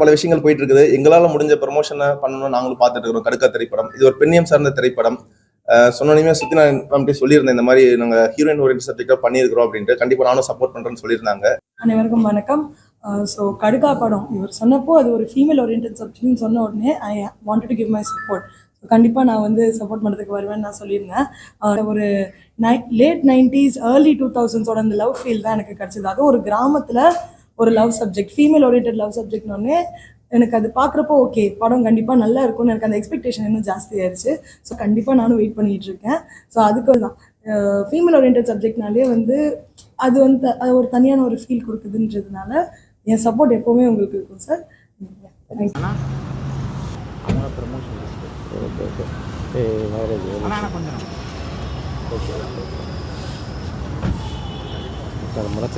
பல விஷயங்கள் போயிட்டு இருக்குது எங்களால் முடிஞ்ச ப்ரமோஷனை பண்ணணும் நாங்களும் பார்த்துட்டு இருக்கிறோம். கடுக்கா திரைப்படம். இது ஒரு பெண்ணியம் சார்ந்த திரைப்படம். சொன்னோன்னே சுத்தி நான் அப்படியே சொல்லியிருந்தேன் இந்த மாதிரி நாங்க ஹீரோயின் ஓரியன்ட் சப்ஜெக்டா பண்ணியிருக்கிறோம் அப்படின்ட்டு. கண்டிப்பா நானும் சப்போர்ட் பண்றேன்னு சொல்லியிருந்தாங்க. அனைவருக்கும் வணக்கம். ஸோ கடுகா படம். இவர் சொன்னப்போ அது ஒரு ஃபீமேல் ஓரியன்ட் சப்ஜெக்ட்னு சொன்ன உடனே I want to give my support கண்டிப்பாக நான் வந்து சப்போர்ட் பண்ணுறதுக்கு வருவேன்னு நான் சொல்லியிருந்தேன். ஒரு நை லேட் நைன்டிஸ் ஏர்லி டூ தௌசண்ட்ஸோட அந்த லவ் ஃபீல் தான் எனக்கு கிடச்சிது. அதுவும் ஒரு கிராமத்தில் ஒரு love subject female orient love சப்ஜெக்ட்னு எனக்கு அது பார்க்குறப்போ ஓகே படம் கண்டிப்பாக நல்லா இருக்கும்னு எனக்கு அந்த எக்ஸ்பெக்டேஷன் இன்னும் ஜாஸ்தி ஆயிடுச்சு ஸோ கண்டிப்பாக நானும் வெயிட் பண்ணிட்டு இருக்கேன் ஸோ அதுக்கு தான். ஃபீமேல் ஓரியன்ட் சப்ஜெக்ட்னாலே வந்து அது வந்து அது ஒரு தனியான ஒரு ஃபீல் கொடுக்குதுன்றதுனால என் சப்போர்ட் எப்போவுமே உங்களுக்கு இருக்கும் sir promotion okay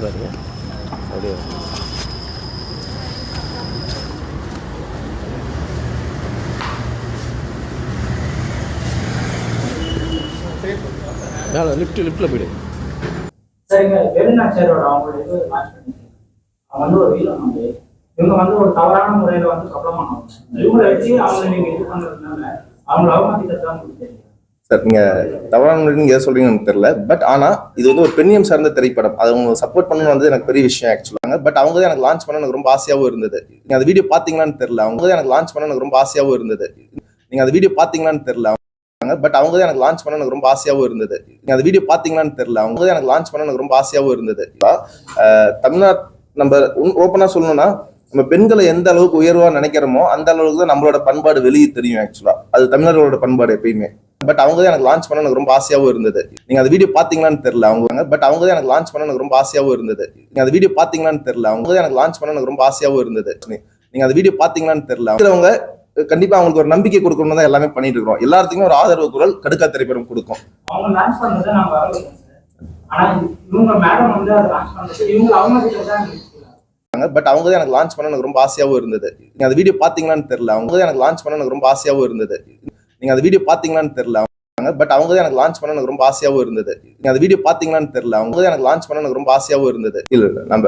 okay a marriage ஆனால் கொஞ்சம் அப்படியே மேலே லிஃப்ட் லிஃப்ட்டில் போயிடு சரிங்க வெளிநாட்டரோட அவங்களோட இது லான்ச் பண்ணி அவங்க வந்து ஒரு வீரம் வந்து இவங்க வந்து ஒரு தவறான முறையில வந்து பிரபலமானவங்க. இவங்களை வச்சு அவங்களை நீங்க இது பண்றதுனால அவங்கள அவமதிக்கிறது தான் உங்களுக்கு தெரியும். சார் நீங்க தவறான நீங்க எதை சொல்றீங்கன்னு எனக்கு தெரியல. பட் ஆனா இது வந்து ஒரு பெண்ணியம் சார்ந்த திரைப்படம். அது அவங்க சப்போர்ட் பண்ணணும் வந்து எனக்கு பெரிய விஷயம் ஆக்சுவலாங்க பட் அவங்க தான் எனக்கு லான்ச் பண்ண எனக்கு ரொம்ப ஆசையாகவும் இருந்தது. நீங்க அந்த வீடியோ பாத்தீங்களான்னு தெரியல. அவங்க தான் எனக்கு லான்ச் பண்ண எனக்கு ரொம்ப ஆசையாகவும் இருந்தது. நீங்க அந்த வீடியோ பாத்தீங்களான்னு தெரியல. பட் அவங்க தான் எனக்கு லான்ச் பண்ண எனக்கு ரொம்ப ஆசையாகவும் இருந்தது. நீங்க அந்த வீடியோ பாத்தீங்களான்னு தெரியல. அவங்க தான் எனக்கு லான்ச் பண்ண எனக்கு ரொம்ப ஆசையாகவும் இருந்தது. ஆஹ் தமிழ்நாட் நம்ம ஓப்பனா சொல்லணும்னா நம்ம பெண்களை எந்த அளவுக்கு உயர்வா நினைக்கிறோமோ அந்த அளவுக்கு தான் நம்மளோட பண்பாடு வெளியே தெரியும் ஆக்சுவலா அது தமிழர்களோட பண்பாடு எப்பயுமே. பட் அவங்க தான் எனக்கு லான்ச் பண்ண எனக்கு ரொம்ப ஆசையாகவும் இருந்தது. நீங்க அந்த வீடியோ பாத்தீங்களான்னு தெரியல அவங்க பட் அவங்க தான் எனக்கு லான்ச் பண்ண எனக்கு ரொம்ப ஆசையாகவும் இருந்தது. நீங்க அந்த வீடியோ பாத்தீங்களான்னு தெரியல அவங்க தான் எனக்கு லான்ச் பண்ண எனக்கு ரொம்ப ஆசையாகவும் இருந்தது. நீங்க அந்த வீடியோ பாத்தீங்களான்னு தெரியல. அவங்க கண்டிப்பா அவங்களுக்கு ஒரு நம்பிக்கை கொடுக்கணும் தான் எல்லாமே பண்ணிட்டு இருக்கிறோம். எல்லாத்துக்குமே ஒரு ஆதரவு குரல் கடுக்கா திரைப்படம் கொடுக்கும். பட் அவங்க தான் எனக்கு லான்ச் பண்ண எனக்கு ரொம்ப ஆசையாகவும் இருந்தது. நீங்க அந்த வீடியோ பாத்தீங்களான்னு தெரியல அவங்க தான் எனக்கு லான்ச் பண்ண எனக்கு ரொம்ப ஆசையாகவும் இருந்தது. நீங்கள் அந்த வீடியோ பார்த்தீங்களான்னு தெரியல பட் அவங்க தான் எனக்கு லான்ச் பண்ண எனக்கு ரொம்ப ஆசையாகவும் இருந்தது. நீங்க அந்த வீடியோ பாத்தீங்களான்னு தெரியல அவங்க தான் எனக்கு லான்ச் பண்ண எனக்கு ரொம்ப ஆசையாகவும் இருந்தது. இல்ல இல்ல நம்ம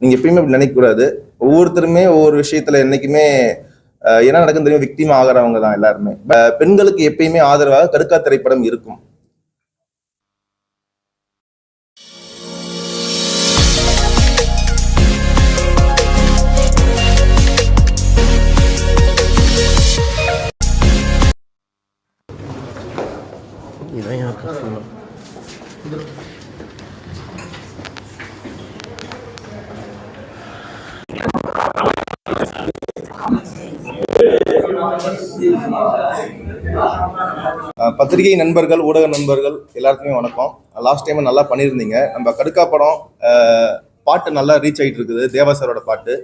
நீங்க எப்பயுமே அப்படி நினைக்க கூடாது ஒவ்வொருத்தருமே ஒவ்வொரு விஷயத்துல என்னைக்குமே என்ன நடக்குன்னு தெரியும் விக்டிம் ஆகிறவங்க தான் எல்லாருமே. பெண்களுக்கு எப்பயுமே ஆதரவாக கடுக்கா திரைப்படம் இருக்கும். பத்திரிகை நண்பர்கள் ஊடக நண்பர்கள் எல்லாருக்குமே வணக்கம். லாஸ்ட் டைம் நல்லா பண்ணியிருந்தீங்க. நம்ம கடுக்கா படம் பாட்டு நல்லா ரீச் ஆகிட்டு இருக்குது. தேவா சாரோட பாட்டு.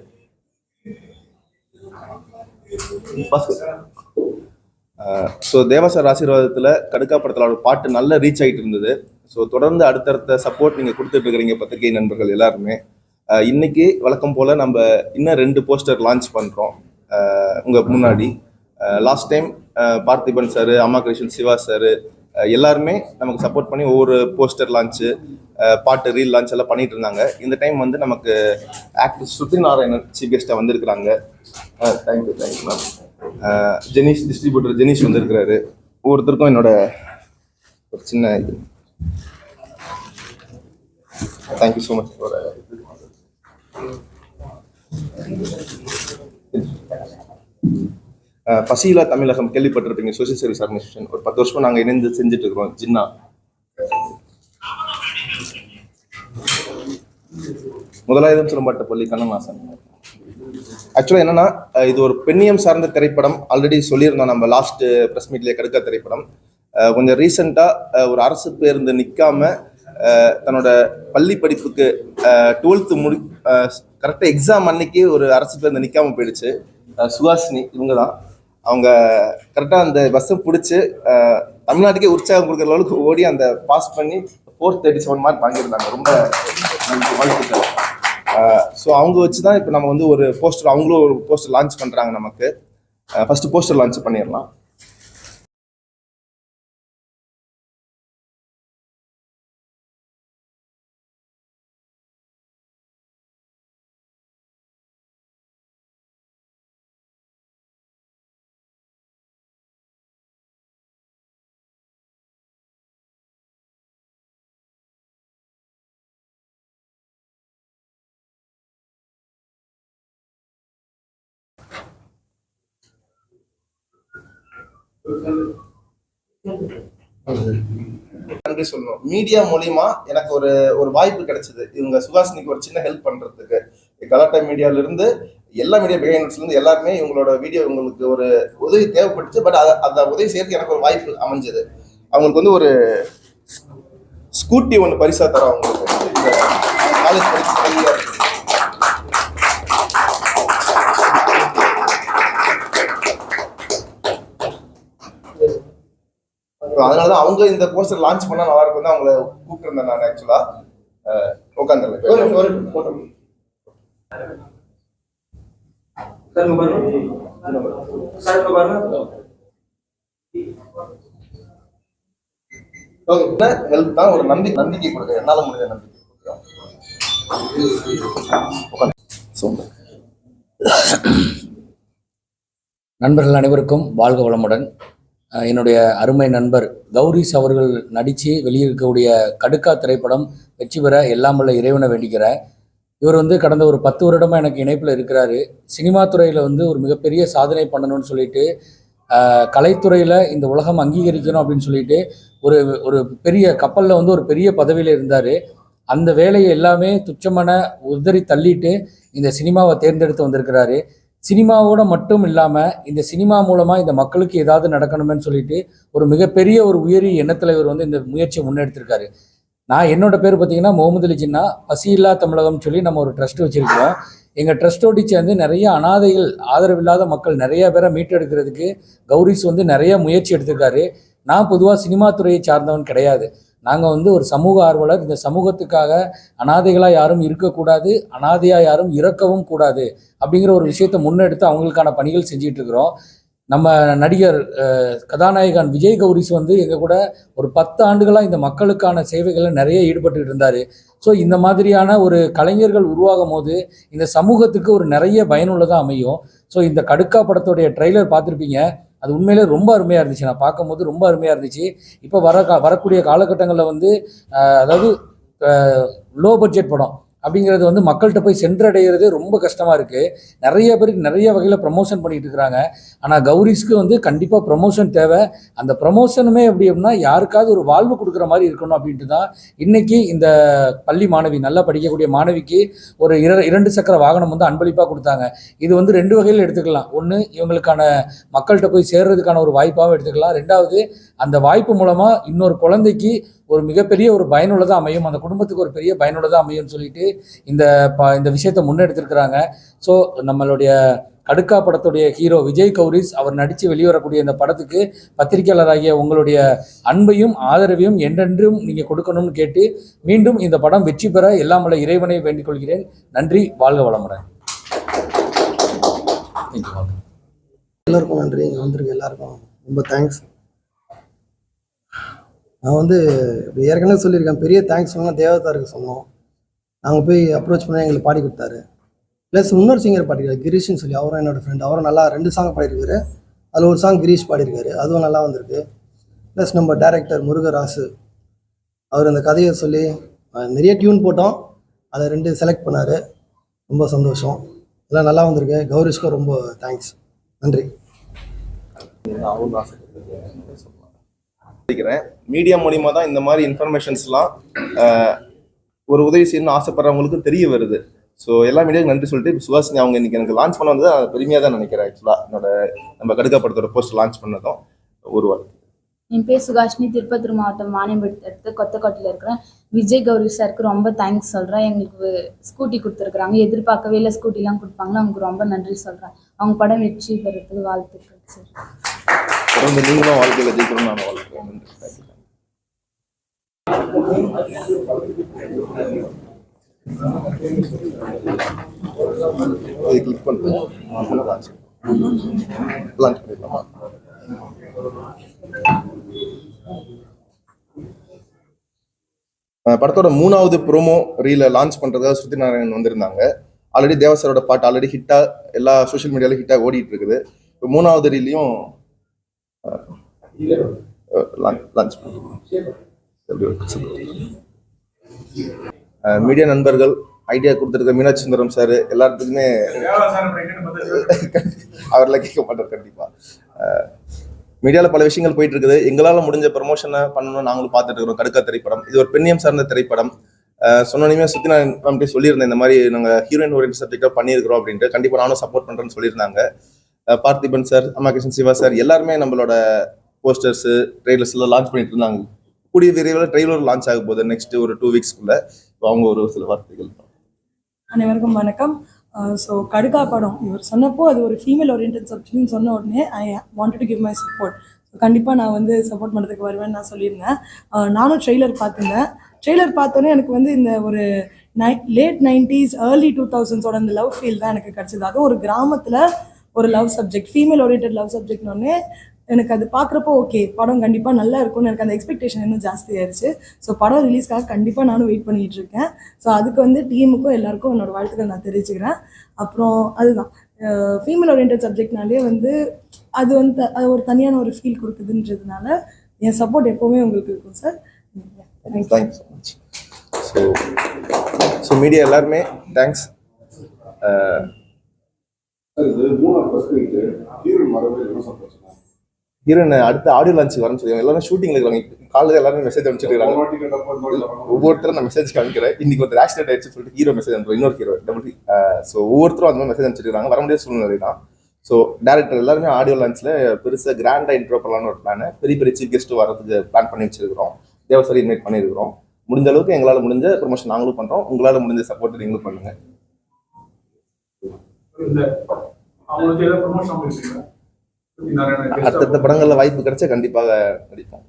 ஸோ தேவா சார் ஆசீர்வாதத்தில் கடுக்கா படத்தில் பாட்டு நல்லா ரீச் ஆகிட்டு இருந்தது. ஸோ தொடர்ந்து அடுத்தடுத்த சப்போர்ட் நீங்கள் கொடுத்துட்டு இருக்கிறீங்க பத்திரிகை நண்பர்கள் எல்லாருமே. இன்னைக்கு வழக்கம் போல் நம்ம இன்னும் ரெண்டு போஸ்டர் லான்ச் பண்ணுறோம் உங்கள் முன்னாடி. Last time Parthiban sir Ammakrishnan Siva sir எல்லாருமே நமக்கு சப்போர்ட் பண்ணி ஒவ்வொரு போஸ்டர் லான்ச்சு பாட்டு ரீல் லான்ச் எல்லாம் பண்ணிட்டு இருந்தாங்க. இந்த டைம் வந்து நமக்கு ஆக்டர் ஸ்ருதி நாராயணன் சீஃப் கெஸ்ட்டாக வந்திருக்கிறாங்க. Thank you thank you ma'am Jenish distributor Jenish வந்திருக்கிறாரு. ஒவ்வொருத்தருக்கும் என்னோட ஒரு சின்ன இது. Thank you so much for uh பசியிலா தமிழகம் கேள்விப்பட்டிருப்பீங்க சோசியல் சர்வீஸ் ஆர்கனைசேஷன் ஒரு பத்து வருஷமா நாங்கள் இணைந்து செஞ்சுட்டு இருக்கிறோம் ஜின்னா முதலாயுதம் சிலம்பாட்ட பள்ளி கண்ணமாசன் ஆக்சுவலாக என்னன்னா இது ஒரு பெண்ணியம் சார்ந்த திரைப்படம். ஆல்ரெடி சொல்லியிருந்தோம் நம்ம லாஸ்ட் ப்ரெஸ் மீட்லேயே கடுக்க திரைப்படம். கொஞ்சம் ரீசெண்டாக ஒரு அரசு பேருந்து நிற்காம தன்னோட பள்ளி படிப்புக்கு டுவெல்த்து முடி கரெக்டாக எக்ஸாம் அன்னைக்கு ஒரு அரசு பேருந்து நிற்காம போயிடுச்சு. சுஹாசினி இவங்க தான் அவங்க கரெக்டாக அந்த பஸ்ஸை பிடிச்சி தமிழ்நாட்டுக்கே உற்சாகம் கொடுக்குற அளவுக்கு ஓடி அந்த பாஸ் பண்ணி ஃபோர் தேர்ட்டி செவன் மார்க் வாங்கியிருந்தாங்க. ரொம்ப வாழ்த்துக்கள். ஸோ அவங்க வச்சு தான் இப்போ நம்ம வந்து ஒரு போஸ்டர் அவங்களும் ஒரு போஸ்டர் லான்ச் பண்ணுறாங்க நமக்கு. ஃபஸ்ட்டு போஸ்டர் லான்ச் பண்ணிடலாம். நன்றி சொல்லணும் மீடியா மூலியமா எனக்கு ஒரு ஒரு வாய்ப்பு கிடைச்சது. இவங்க சுகாசினிக்கு ஒரு சின்ன ஹெல்ப் பண்றதுக்கு. கலாட்டா மீடியால இருந்து எல்லா மீடியா பிஹைண்ட்ஸ்ல இருந்து எல்லாருமே இவங்களோட வீடியோ உங்களுக்கு ஒரு உதவி தேவைப்பட்டுச்சு. பட் அந்த உதவி செய்யறதுக்கு எனக்கு ஒரு வாய்ப்பு அமைஞ்சது. அவங்களுக்கு வந்து ஒரு ஸ்கூட்டி ஒன்று பரிசா தரோம் அவங்களுக்கு. காலேஜ் படிச்சு அதனால தான் அவங்க இந்த போஸ்டர் லான்ச் பண்ணா நல்லா இருக்கும் தான் அவங்கள கூப்பிட்டுருந்தேன் நான் ஆக்சுவலா பாருங்க. ஹெல்ப் தான் ஒரு நம்பிக்கை நம்பிக்கை கொடுக்குறேன் என்னால முடிஞ்ச நம்பிக்கை நண்பர்கள் அனைவருக்கும் வாழ்க வளமுடன். என்னுடைய அருமை நண்பர் கௌரிஸ் அவர்கள் நடித்து வெளியிருக்கக்கூடிய கடுக்கா திரைப்படம் வெற்றி பெற எல்லாம் உள்ள இறைவனை வேண்டிக்கிறேன். இவர் வந்து கடந்த ஒரு பத்து வருடமாக எனக்கு இணைப்பில் இருக்கிறாரு. சினிமா துறையில் வந்து ஒரு மிகப்பெரிய சாதனை பண்ணணும்னு சொல்லிட்டு கலைத்துறையில் இந்த உலகம் அங்கீகரிக்கணும் அப்படின்னு சொல்லிட்டு ஒரு ஒரு பெரிய கப்பலில் வந்து ஒரு பெரிய பதவியில் இருந்தார். அந்த வேலையை எல்லாமே துச்சமான உதறி தள்ளிட்டு இந்த சினிமாவை தேர்ந்தெடுத்து வந்திருக்கிறாரு. சினிமாவோட மட்டும் இல்லாமல் இந்த சினிமா மூலமாக இந்த மக்களுக்கு ஏதாவது நடக்கணுமேன்னு சொல்லிட்டு ஒரு மிகப்பெரிய ஒரு உயரிய எண்ணத்தில் இவர் வந்து இந்த முயற்சியை முன்னெடுத்திருக்காரு. நான் என்னோட பேர் பார்த்தீங்கன்னா முகமது அலி ஜின்னா பசியில்லா தமிழகம் சொல்லி நம்ம ஒரு ட்ரஸ்ட் வச்சிருக்கிறோம். எங்கள் ட்ரஸ்டோடி சேர்ந்து நிறைய அனாதைகள் ஆதரவில்லாத மக்கள் நிறைய பேரை மீட்டெடுக்கிறதுக்கு கௌரிஸ் வந்து நிறைய முயற்சி எடுத்திருக்காரு. நான் பொதுவாக சினிமா துறையை சார்ந்தவன் கிடையாது. நாங்கள் வந்து ஒரு சமூக ஆர்வலர். இந்த சமூகத்துக்காக அனாதைகளாக யாரும் இருக்கக்கூடாது அனாதையாக யாரும் இறக்கவும் கூடாது அப்படிங்கிற ஒரு விஷயத்தை முன்னெடுத்து அவங்களுக்கான பணிகள் செஞ்சிட்டு இருக்கிறோம் நம்ம நடிகர் கதாநாயகன் விஜய் கௌரிஸ் வந்து எங்கள் கூட ஒரு பத்து ஆண்டுகளாக இந்த மக்களுக்கான சேவைகளில் நிறைய ஈடுபட்டு இருந்தார் ஸோ இந்த மாதிரியான ஒரு கலைஞர்கள் உருவாகும் போது இந்த சமூகத்துக்கு ஒரு நிறைய பயனுள்ளதாக அமையும். ஸோ இந்த கடுக்கா படத்துடைய ட்ரெய்லர் பார்த்துருப்பீங்க. அது உண்மையிலே ரொம்ப அருமையாக இருந்துச்சு. நான் பார்க்கும்போது ரொம்ப அருமையாக இருந்துச்சு. இப்போ வர கா வரக்கூடிய காலகட்டங்களில் வந்து அதாவது லோ பட்ஜெட் படம். அப்படிங்கிறது வந்து மக்கள்கிட்ட போய் சென்றடைகிறது ரொம்ப கஷ்டமாக இருக்குது நிறைய பேருக்கு நிறைய வகையில் ப்ரமோஷன் பண்ணிட்டு இருக்கிறாங்க ஆனால் கௌரிஸ்க்கு வந்து கண்டிப்பாக ப்ரமோஷன் தேவை. அந்த ப்ரமோஷனுமே எப்படி அப்படின்னா யாருக்காவது ஒரு வாழ்வு கொடுக்குற மாதிரி இருக்கணும் அப்படின்ட்டு தான் இன்றைக்கி இந்த பள்ளி மாணவி நல்லா படிக்கக்கூடிய மாணவிக்கு ஒரு இர இரண்டு சக்கர வாகனம் வந்து அன்பளிப்பாக கொடுத்தாங்க. இது வந்து ரெண்டு வகையில் எடுத்துக்கலாம். ஒன்று இவங்களுக்கான மக்கள்கிட்ட போய் சேர்றதுக்கான ஒரு வாய்ப்பாகவும் எடுத்துக்கலாம். ரெண்டாவது அந்த வாய்ப்பு மூலமாக இன்னொரு குழந்தைக்கு ஒரு மிகப்பெரிய ஒரு பயனுள்ளதாக அமையும். அந்த குடும்பத்துக்கு ஒரு பெரிய பயனுள்ளதாக அமையும்னு சொல்லிட்டு இந்த ப இந்த விஷயத்தை முன்னெடுத்திருக்கிறாங்க. ஸோ நம்மளுடைய கடுக்கா படத்துடைய ஹீரோ விஜய் கௌரிஸ் அவர் நடித்து வெளிவரக்கூடிய இந்த படத்துக்கு பத்திரிகையாளராகிய உங்களுடைய அன்பையும் ஆதரவையும் என்றென்றும் நீங்கள் கொடுக்கணும்னு கேட்டு மீண்டும் இந்த படம் வெற்றி பெற எல்லாம் வல்ல இறைவனை வேண்டிக் கொள்கிறேன். நன்றி. வாழ்க வளமுடன். எல்லாருக்கும் நன்றி. இங்கே வந்திருக்க எல்லாருக்கும் ரொம்ப தேங்க்ஸ் நான் வந்து இப்போ ஏற்கனவே சொல்லியிருக்கேன் பெரிய தேங்க்ஸ் சொன்னால் தேவதாருக்கு சொன்னோம். நாங்கள் போய் அப்ரோச் பண்ணி எங்களுக்கு பாடி கொடுத்தாரு. ப்ளஸ் இன்னொரு சிங்கர் பாடிருக்காரு கிரீஷ்னு சொல்லி அவரும் என்னோடய ஃப்ரெண்ட் அவரும் நல்லா ரெண்டு சாங் பாடியிருக்காரு. அதில் ஒரு சாங் கிரீஷ் பாடியிருக்காரு. அதுவும் நல்லா வந்திருக்கு. ப்ளஸ் நம்ம டேரக்டர் முருகராசு அவர் அந்த கதையை சொல்லி நிறைய டியூன் போட்டோம். அதை ரெண்டு செலக்ட் பண்ணார். ரொம்ப சந்தோஷம். எல்லாம் நல்லா வந்திருக்கு. கௌரிஷ்க்கும் ரொம்ப தேங்க்ஸ் நன்றி. நினைக்கிறேன் மீடியா மூலியமா தான் இந்த மாதிரி இன்ஃபர்மேஷன்ஸ்லாம் ஒரு உதவி செய்யணும்னு ஆசைப்படுறவங்களுக்கும் தெரிய வருது. ஸோ எல்லா மீடியாவுக்கு நன்றி சொல்லிட்டு இப்ப அவங்க இன்னைக்கு எனக்கு லான்ச் பண்ண வந்தது பெருமையாக தான் நினைக்கிறேன் ஆக்சுவலாக என்னோட நம்ம கடுக்கா போஸ்ட் லான்ச் பண்ணதும் ஒரு வாரம். என் பேர் சுகாஷினி திருப்பத்தூர் மாவட்டம் மானியம்பட்டு அடுத்து கொத்தக்கோட்டையில் இருக்கிறேன். விஜய் கௌரி சாருக்கு ரொம்ப தேங்க்ஸ் சொல்கிறேன் எங்களுக்கு ஸ்கூட்டி கொடுத்துருக்குறாங்க. எதிர்பார்க்கவே இல்லை ஸ்கூட்டிலாம் கொடுப்பாங்க அவங்களுக்கு ரொம்ப நன்றி சொல்கிறேன் அவங்க படம் வெற்றி பெறத்துக்கு வாழ்த்துக்கள் சார் தொடர்ந்து நீங்களும் வாழ்க்கையில் ஜெயிக்கணும்னு நான் வாழ்க்கிறேன் இது கிளிக் லான்ச் லான்ச் பண்ணிடலாமா படத்தோட மூணாவது ப்ரோமோ ரீல லான்ச் பண்றதுக்காக ஸ்ருதி நாராயணன் வந்திருந்தாங்க ஆல்ரெடி தேவசரோட பாட்டு ஆல்ரெடி ஹிட்டா எல்லா சோஷியல் மீடியால ஹிட்டா ஓடிட்டு இருக்குது. இப்போ மூணாவது ரீலையும் Uh, மீடியா uh, நண்பர்கள் ஐடியா கொடுத்துருக்க மீனாட்சி சுந்தரம் சார் எல்லாத்துக்குமே அவர்லாம் கேட்க மாட்டார் கண்டிப்பா. Uh, மீடியாவில் பல விஷயங்கள் போயிட்டு இருக்குது எங்களால் முடிஞ்ச ப்ரமோஷனை பண்ணணும் நாங்களும் பார்த்துட்டு இருக்கிறோம். கடுக்கா திரைப்படம். இது ஒரு பெண்ணியம் சார்ந்த திரைப்படம். அஹ் சொன்னோன்னே சுத்தி நான் கமிட்டி சொல்லியிருந்தேன் இந்த மாதிரி நாங்கள் ஹீரோயின் ஓரியன்ட் சப்ஜெக்டாக பண்ணியிருக்கிறோம் அப்படின்ட்டு. கண்டிப்பாக நானும் சப்போர்ட் பண்ணுறேன்னு சொல்லியிருந்தாங்க. பார்த்திபன் சார் அம்மாகிருஷ்ணன் சிவா சார் எல்லாருமே நம்மளோட போஸ்டர்ஸ் ட்ரெய்லர்ஸ் எல்லாம் லான்ச் பண்ணிட்டு இருந்தாங்க. கூடிய விரைவில் ட்ரெய்லர் லான்ச் ஆக போகுது நெக்ஸ்ட் ஒரு டூ வீக்ஸ்க்குள்ள அவங்க ஒரு சில வார்த்தைகள். அனைவருக்கும் வணக்கம். ஸோ கடுகா படம். இவர் சொன்னப்போ அது ஒரு ஃபீமேல் ஓரியன்ட் சப்ஜெக்ட்னு சொன்ன உடனே I wanted to give my support கண்டிப்பாக நான் வந்து சப்போர்ட் பண்ணுறதுக்கு வருவேன்னு நான் சொல்லியிருந்தேன். நானும் ட்ரெய்லர் பார்த்துருந்தேன். ட்ரெய்லர் பார்த்தோன்னே எனக்கு வந்து இந்த ஒரு நை லேட் நைன்டிஸ் ஏர்லி டூ தௌசண்ட்ஸோட அந்த லவ் ஃபீல் தான் எனக்கு கிடச்சிது. அதுவும் ஒரு கிராமத்தில் ஒரு love subject female orient love சப்ஜெக்ட்னு எனக்கு அது பார்க்குறப்போ ஓகே படம் கண்டிப்பாக நல்லா இருக்கும்னு எனக்கு அந்த எக்ஸ்பெக்டேஷன் இன்னும் ஜாஸ்தியாயிருச்சு ஸோ படம் ரிலீஸ்க்காக கண்டிப்பாக நானும் வெயிட் பண்ணிகிட்டு இருக்கேன். ஸோ அதுக்கு வந்து டீமுக்கும் எல்லாருக்கும் என்னோடய வாழ்த்துக்கள் நான் தெரிவிச்சுக்கிறேன். அப்புறம் அதுதான். ஃபீமேல் ஓரியன்ட் சப்ஜெக்ட்னாலே வந்து அது வந்து த- அது ஒரு தனியான ஒரு ஃபீல் கொடுக்குதுன்றதுனால என் சப்போர்ட் எப்போவுமே உங்களுக்கு இருக்கும் sir thank you thank you so much so so media எல்லாருமே தேங்க்ஸ் ஹீரோயின் அடுத்த ஆடியோ லான்ச்சுக்கு வரேன்னு சொல்லி எல்லாரும் ஷூட்டிங்ல இருக்காங்க காலையில் எல்லாரும் மெசேஜ் அனுப்பிச்சிட்டு இருக்காங்க ஒவ்வொருத்தரும் நான் மெசேஜ் காமிக்கிறேன் இன்னைக்கு ஒரு ஆக்சிடென்ட் ஆயிடுச்சு சொல்லிட்டு ஹீரோ மெசேஜ் அனுப்புறோம் இன்னொரு ஹீரோ டபுள் ஸோ ஒவ்வொருத்தரும் அந்த மாதிரி மெசேஜ் அனுப்பிச்சிருக்காங்க வர முடியாத சூழ்நிலை தான். ஸோ டேரக்டர் எல்லாருமே ஆடியோ லான்ச்சில் பெருசாக கிராண்டாக இன்ட்ரோ பண்ணலாம்னு ஒரு பிளான் பெரிய பெரிய சீஃப் கெஸ்ட் வரதுக்கு பிளான் பண்ணி வச்சிருக்கிறோம். தேவசரி இன்வைட் பண்ணியிருக்கிறோம். முடிஞ்ச அளவுக்கு எங்களால் முடிஞ்ச ப்ரொமோஷன் நாங்களும் பண்ணுறோம் உங்களால் முடிஞ்ச சப்போர்ட் நீங்களும் பண்ணுங்க இந்த அவங்களுக்கு ஏதாவது ப்ரொமோஷன் பண்ணிருக்கீங்க அடுத்தடுத்த படங்களில் வாய்ப்பு கிடைச்சா கண்டிப்பாக நடிப்போம்.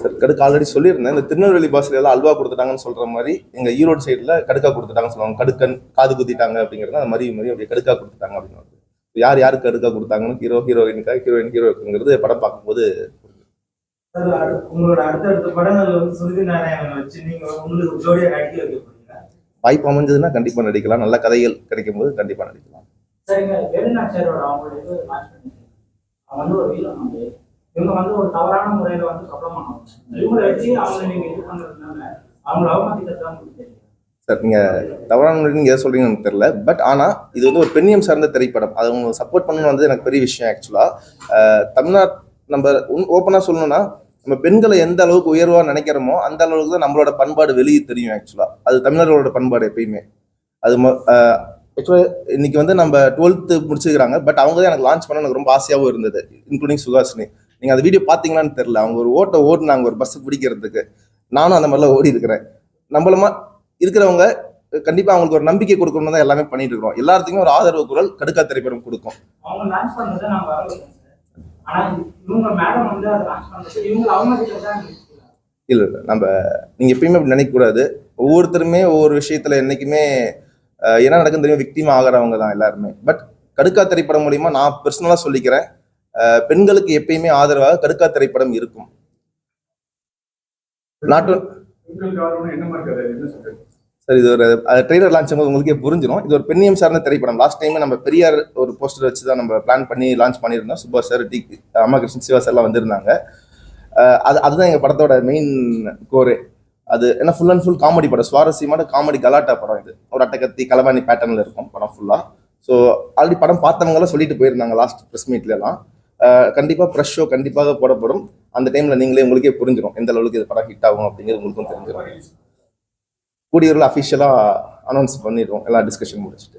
சார் கடுக்கு ஆல்ரெடி சொல்லியிருந்தேன். இந்த திருநெல்வேலி பாஸ்ல எல்லாம் அல்வா கொடுத்துட்டாங்கன்னு சொல்ற மாதிரி எங்க ஈரோடு சைடுல கடுக்கா கொடுத்துட்டாங்கன்னு சொல்லுவாங்க. கடுக்கன் காது குத்திட்டாங்க அப்படிங்கிறது அந்த மாதிரி மாதிரி அப்படியே கடுக்கா கொடுத்துட்டாங்க அப்படின்னு. யார் யாருக்கு கடுக்கா கொடுத்தாங்கன்னு ஹீரோ ஹீரோயினுக்கா ஹீரோயின் ஹீரோங்கிறது படம் பார்க்கும்போது உங்களோட அடுத்தடுத்த படங்கள் வந்து சுருதி நாராயணன் வச்சு நீங்க உங்களுக்கு ஜோடியா நடிக்க வைக்க வாய்ப்பு அமைஞ்சதுன்னா கண்டிப்பா நடிக்கலாம். நல்ல கதைகள் கிடைக்கும் போது கண்டிப்பா நடிக்கலாம். வந்து ஒரு தவறான முறையில வந்து பிரபலமானவங்க இவங்களை வச்சு அவங்களை நீங்க இது பண்றதுனால அவங்கள அவமதிக்கிறது தான் உங்களுக்கு தெரியும். சார் நீங்க தவறான நீங்க எதை சொல்றீங்கன்னு எனக்கு தெரியல. பட் ஆனா இது வந்து ஒரு பெண்ணியம் சார்ந்த திரைப்படம். அது அவங்க சப்போர்ட் பண்ணணும் வந்து எனக்கு பெரிய விஷயம் ஆக்சுவலா தமிழ்நாட் நம்ம ஓப்பனா சொல்லணும்னா நம்ம பெண்களை எந்த அளவுக்கு உயர்வாக நினைக்கிறோமோ அந்த அளவுக்கு தான் நம்மளோட பண்பாடு வெளியே தெரியும் ஆக்சுவலாக அது தமிழர்களோட பண்பாடு எப்பயுமே. அது ஆக்சுவலாக இன்னைக்கு வந்து நம்ம டுவெல்த்து முடிச்சிருக்காங்க பட் அவங்க தான் எனக்கு லான்ச் பண்ண எனக்கு ரொம்ப ஆசையாகவும் இருந்தது இன்க்ளூடிங் சுகாசினி நீங்கள் அந்த வீடியோ பார்த்தீங்களான்னு தெரில அவங்க ஒரு ஓட்டை ஓடுனாங்க ஒரு பஸ்ஸு பிடிக்கிறதுக்கு. நானும் அந்த மாதிரிலாம் ஓடி இருக்கிறேன். நம்மளமா இருக்கிறவங்க கண்டிப்பா அவங்களுக்கு ஒரு நம்பிக்கை கொடுக்கணும்னு தான் எல்லாமே பண்ணிட்டு இருக்கிறோம். எல்லாத்துக்குமே ஒரு ஆதரவு குரல் கடுக்கா திரைப்படம் கொடுக்கும். இல்ல இல்ல நம்ம நீங்க எப்பயுமே அப்படி நினைக்க கூடாது ஒவ்வொருத்தருமே ஒவ்வொரு விஷயத்துல என்னைக்குமே அஹ், என்ன நடக்குன்னு தெரியும்? விக்டிம் ஆகிறவங்க தான் எல்லாருமே. பட் கடுக்கா திரைப்படம் மூலியமா நான் பர்சனலா சொல்லிக்கிறேன். பெண்களுக்கு எப்பயுமே ஆதரவாக கடுக்கா திரைப்படம் இருக்கும். நாட்டு சார் இது ஒரு ட்ரெய்லர் லான்ச் போது உங்களுக்கே புரிஞ்சிடும் இது ஒரு பெண்ணியம் சார்ந்த திரைப்படம். லாஸ்ட் டைம் நம்ம பெரியார் ஒரு போஸ்டர் வச்சு தான் நம்ம பிளான் பண்ணி லான்ச் பண்ணியிருந்தோம். சுபாஷ் சார் டி ராமகிருஷ்ணன் சிவா சார்லாம் வந்திருந்தாங்க. அது அதுதான் எங்கள் படத்தோட மெயின் கோரே அது என்ன ஃபுல் அண்ட் ஃபுல் காமெடி படம். சுவாரஸ்யமான காமெடி கலாட்டா படம் இது. ஒரு அட்டகத்தி கலவாணி பேட்டர்னில் இருக்கும் படம் ஃபுல்லாக ஸோ ஆல்ரெடி படம் பார்த்தவங்களாம் சொல்லிட்டு போயிருந்தாங்க லாஸ்ட் ப்ரெஸ் மீட்லலாம் கண்டிப்பாக ப்ரெஷ் ஷோ கண்டிப்பாக போடப்படும். அந்த டைமில் நீங்களே உங்களுக்கே புரிஞ்சிடும் எந்த அளவுக்கு இது படம் ஹிட் ஆகும் அப்படிங்கிறது உங்களுக்கும் தெரிஞ்சிடும் கூடியவர்கள் அஃபிஷியலாக அனௌன்ஸ் பண்ணிடுவோம். எல்லாம் டிஸ்கஷன் முடிச்சுட்டு.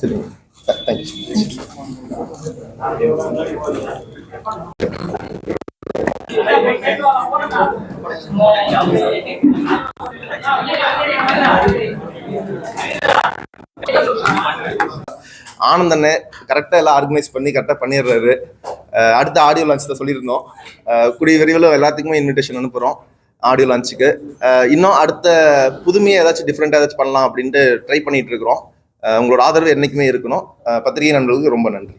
சரிங்க. ஆனந்தண்ணே கரெக்டாக எல்லாம் ஆர்கனைஸ் பண்ணி கரெக்டாக பண்ணிடுறாரு. அடுத்த ஆடியோ லான்ச் தான் சொல்லியிருந்தோம். கூடிய விரைவில் எல்லாத்துக்குமே இன்விடேஷன் அனுப்புகிறோம் ஆடியோ லான்ச்சுக்கு இன்னும் அடுத்த புதுமையாக ஏதாச்சும் டிஃப்ரெண்ட்டாக ஏதாச்சும் பண்ணலாம் அப்படின்ட்டு ட்ரை பண்ணிட்டு இருக்கிறோம் உங்களோட ஆதரவு என்றைக்குமே இருக்கணும். பத்திரிகை நண்பர்களுக்கு ரொம்ப நன்றி.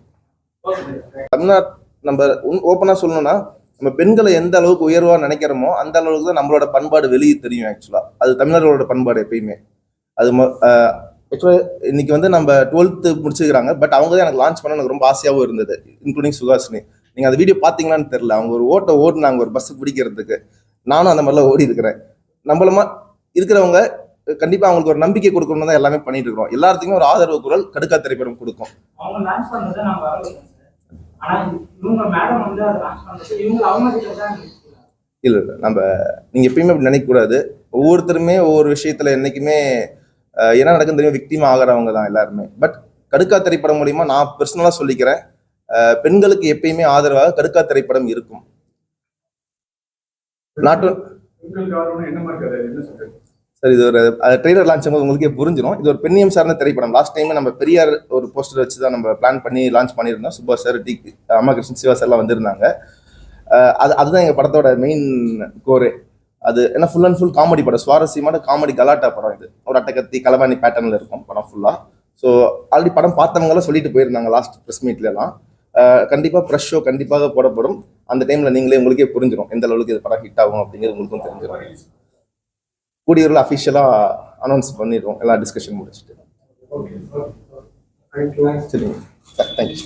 தமிழ்நாட் நம்ம ஓப்பனாக சொல்லணும்னா நம்ம பெண்களை எந்த அளவுக்கு உயர்வாக நினைக்கிறோமோ அந்த அளவுக்கு தான் நம்மளோட பண்பாடு வெளியே தெரியும் ஆக்சுவலாக அது தமிழர்களோட பண்பாடு எப்பயுமே. அது ஆக்சுவலாக இன்னைக்கு வந்து நம்ம டுவெல்த்து முடிச்சுக்கிறாங்க பட் அவங்க தான் எனக்கு லான்ச் பண்ண எனக்கு ரொம்ப ஆசையாகவும் இருந்தது இன்க்ளூடிங் சுகாசினி. நீங்கள் அந்த வீடியோ பார்த்தீங்களான்னு தெரில அவங்க ஒரு ஓட்டை ஓடுனாங்க ஒரு பஸ் பிடிக்கிறதுக்கு. நானும் அந்த மாதிரிலாம் ஓடி இருக்கிறேன். நம்மளமா இருக்கிறவங்க கண்டிப்பா அவங்களுக்கு ஒரு நம்பிக்கை கொடுக்கணும்னு தான் எல்லாமே பண்ணிட்டு இருக்கோம் எல்லாத்துக்குமே ஒரு ஆதரவு குரல் கடுக்கா திரைப்படம் கொடுக்கும். இல்ல இல்ல நம்ம நீங்க எப்பயுமே அப்படி நினைக்க கூடாது ஒவ்வொருத்தருமே ஒவ்வொரு விஷயத்துல என்னைக்குமே என்ன நடக்குன்னு தெரியும் விக்டிம் ஆகிறவங்க தான் எல்லாருமே. பட் கடுக்கா திரைப்படம் மூலியமா நான் பர்சனலா சொல்லிக்கிறேன். பெண்களுக்கு எப்பயுமே ஆதரவாக கடுக்கா திரைப்படம் இருக்கும். சரி சார் இது ஒரு ட்ரெய்லர் லான்ச் போது உங்களுக்கே புரிஞ்சிடும் இது ஒரு பெண்ணியம் சார்ந்த திரைப்படம். லாஸ்ட் டைம் நம்ம பெரியார் ஒரு போஸ்டர் வச்சு தான் நம்ம பிளான் பண்ணி லான்ச் பண்ணியிருந்தோம். சுபாஷ் சார் டி ராமகிருஷ்ணன் சிவா சார்லாம் வந்திருந்தாங்க. அது அதுதான் எங்கள் படத்தோட மெயின் கோரே அது என்ன ஃபுல் அண்ட் ஃபுல் காமெடி படம். சுவாரஸ்யமான காமெடி கலாட்டா படம் இது. ஒரு அட்டகத்தி கலவாணி பேட்டர்னில் இருக்கும் படம் ஃபுல்லாக ஸோ ஆல்ரெடி படம் பார்த்தவங்களாம் சொல்லிட்டு போயிருந்தாங்க லாஸ்ட் ப்ரெஸ் மீட்லலாம் கண்டிப்பாக ஃப்ரெஷ் ஷோ கண்டிப்பாக போடப்படும். அந்த டைமில் நீங்களே உங்களுக்கே புரிஞ்சிடும் எந்த அளவுக்கு இது படம் ஹிட் ஆகும் அப்படிங்கிறது உங்களுக்கும் தெரிஞ்சிடும் கூடியவர்கள் அஃபிஷியலாக அனௌன்ஸ் பண்ணிடுவோம். எல்லாம் டிஸ்கஷன் முடிச்சுட்டு. சரிங்க. தேங்க்யூ